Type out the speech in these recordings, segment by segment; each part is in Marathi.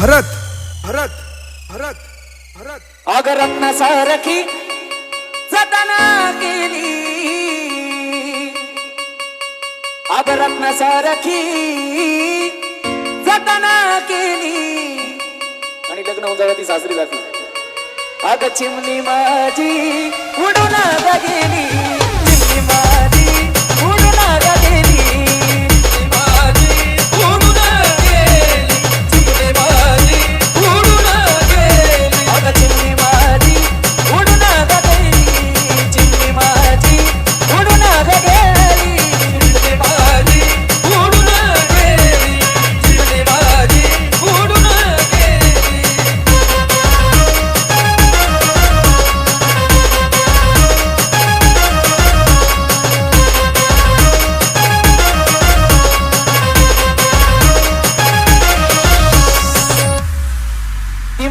भरत भरत भरत अग रत्न सारखी जतना केली. अग रत्न सारखी जतना केली. आणि लग्न होऊन ती सासरी जाते अग चिमणी माझी उडून गेली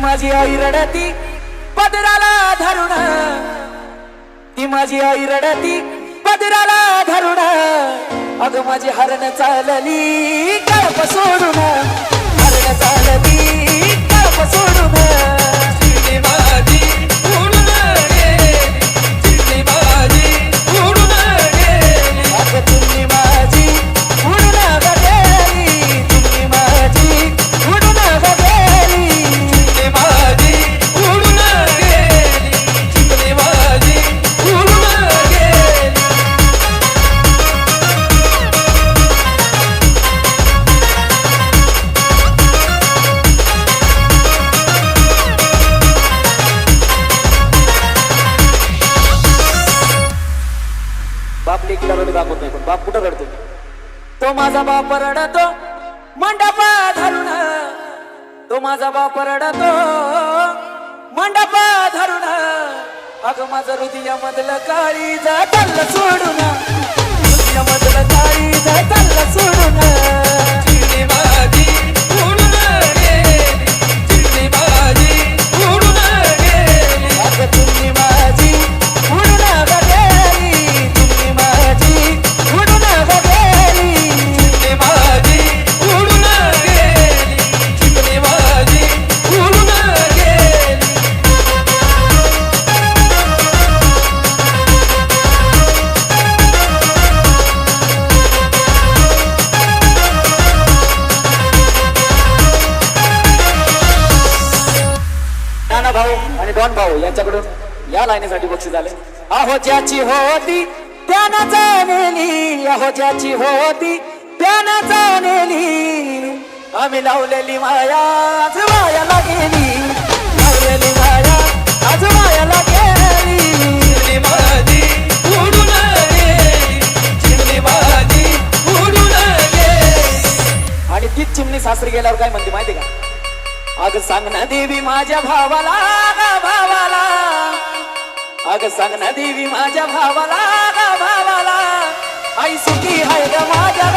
माझी आई रडती पदराला धरुण ती माझी आई रडती पदराला धरुण अग माझी हरण चालली कळप सोडून. हरण चालली कळप सोडून. बाप लेकीला रडू दाखवत नाही पण बाप कुठं रडतो? तो माझा बाप रडतो मंडपा धरून. तो माझा बाप रडतो मंडपा धरून. अग माझं हृदय मधलं काळी जातल सोडून. हृदय मधलं काळी जातल सोडून. भाऊ आणि डॉन भाऊ यांच्याकडून या लाईनीसाठी बक्षीस झाले अहो ज्याची होती त्यानं जाणली अहो ज्याची होती त्यानं जाणली आम्ही लावलेली माया आज वायाला गेली. लावलेली माया आज वायाला गेली. अग सांग ना देवी माझ्या भावाला ग भावाला. अग सांग ना देवी माझ्या भावाला ग भावाला. आई सुखी आहे ग माझ्या